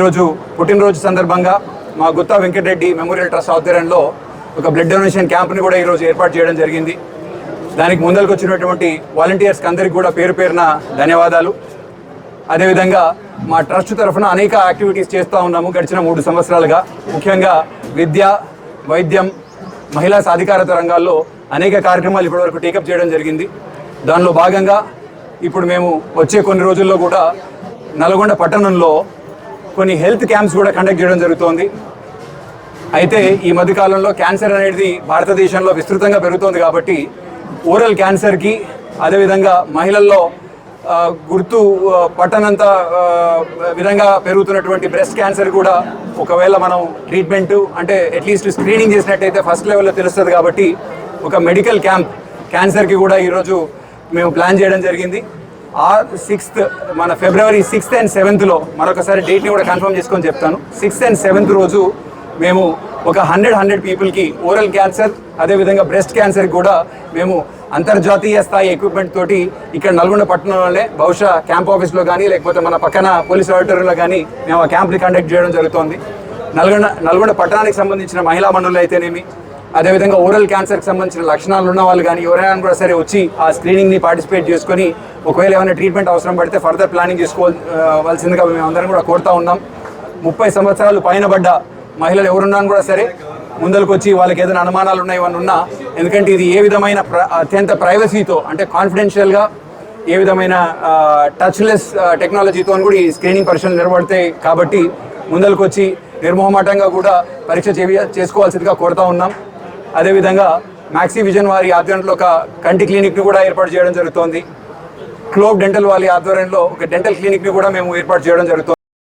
ఈరోజు పుట్టినరోజు సందర్భంగా మా గుత్తా వెంకటరెడ్డి మెమోరియల్ ట్రస్ట్ ఆధ్వర్యంలో ఒక బ్లడ్ డొనేషన్ క్యాంప్ని కూడా ఈరోజు ఏర్పాటు చేయడం జరిగింది. దానికి ముందరకు వచ్చినటువంటి వాలంటీర్స్కి అందరికీ కూడా పేరు పేరున ధన్యవాదాలు. అదేవిధంగా మా ట్రస్ట్ తరఫున అనేక యాక్టివిటీస్ చేస్తూ ఉన్నాము గడిచిన మూడు సంవత్సరాలుగా. ముఖ్యంగా విద్య వైద్యం మహిళా సాధికారత రంగాల్లో అనేక కార్యక్రమాలు ఇప్పటివరకు టేకప్ చేయడం జరిగింది. దానిలో భాగంగా ఇప్పుడు మేము వచ్చే కొన్ని రోజుల్లో కూడా నల్గొండ పట్టణంలో కొన్ని హెల్త్ క్యాంప్స్ కూడా కండక్ట్ చేయడం జరుగుతోంది. అయితే ఈ మధ్య కాలంలో క్యాన్సర్ అనేది భారతదేశంలో విస్తృతంగా పెరుగుతోంది కాబట్టి ఓరల్ క్యాన్సర్కి అదేవిధంగా మహిళల్లో గుర్తు పట్టనంత విధంగా పెరుగుతున్నటువంటి బ్రెస్ట్ క్యాన్సర్ కూడా ఒకవేళ మనం ట్రీట్మెంట్ అంటే అట్లీస్ట్ స్క్రీనింగ్ చేసినట్టయితే ఫస్ట్ లెవెల్లో తెలుస్తుంది కాబట్టి ఒక మెడికల్ క్యాంప్ క్యాన్సర్కి కూడా ఈరోజు మేము ప్లాన్ చేయడం జరిగింది. ఆ సిక్స్త్ మన ఫిబ్రవరి సిక్స్త్ అండ్ సెవెంత్లో మరొకసారి డేట్ని కూడా కన్ఫర్మ్ చేసుకొని చెప్తాను. సిక్స్త్ అండ్ సెవెంత్ రోజు మేము ఒక హండ్రెడ్ హండ్రెడ్ పీపుల్కి ఓరల్ క్యాన్సర్ అదేవిధంగా బ్రెస్ట్ క్యాన్సర్ కూడా మేము అంతర్జాతీయ స్థాయి ఎక్విప్మెంట్ తోటి ఇక్కడ నల్గొండ పట్టణంలోనే బహుశా క్యాంప్ ఆఫీస్లో కానీ లేకపోతే మన పక్కన పోలీస్ ఆడిటోరియంలో కానీ మేము ఆ క్యాంప్ని కండక్ట్ చేయడం జరుగుతోంది. నల్గొండ నల్గొండ పట్టణానికి సంబంధించిన మహిళా మండలి అయితేనేమి అదేవిధంగా ఓరల్ క్యాన్సర్కి సంబంధించిన లక్షణాలు ఉన్న వాళ్ళు కానీ ఎవరైనా కూడా సరే వచ్చి ఆ స్క్రీనింగ్ని పార్టిసిపేట్ చేసుకొని ఒకవేళ ఏమైనా ట్రీట్మెంట్ అవసరం పడితే ఫర్దర్ ప్లానింగ్ చేసుకోవాల్సిందిగా మేము అందరం కూడా కోరుతా ఉన్నాం. ముప్పై సంవత్సరాలు పైన పడ్డ మహిళలు ఎవరున్నా కూడా సరే ముందరకు వచ్చి వాళ్ళకి ఏదైనా అనుమానాలు ఉన్నాయి ఇవన్నీ ఉన్నా ఎందుకంటే ఇది ఏ విధమైన ప్ర- అత్యంత ప్రైవసీతో అంటే కాన్ఫిడెన్షియల్గా ఏ విధమైన టచ్లెస్ టెక్నాలజీతో కూడా ఈ స్క్రీనింగ్ పరీక్షలు నిలబడతాయి కాబట్టి ముందరకు వచ్చి నిర్మోహమాటంగా కూడా పరీక్ష చేసుకోవాల్సిందిగా కోరుతా ఉన్నాం. అదేవిధంగా మ్యాక్సీ విజన్ వారి ఆధ్వర్యంలో ఒక కంటి క్లినిక్ని కూడా ఏర్పాటు చేయడం జరుగుతోంది. క్లోబ్ డెంటల్ వారి ఆధ్వర్యంలో ఒక డెంటల్ క్లినిక్ని కూడా మేము ఏర్పాటు చేయడం జరుగుతుంది.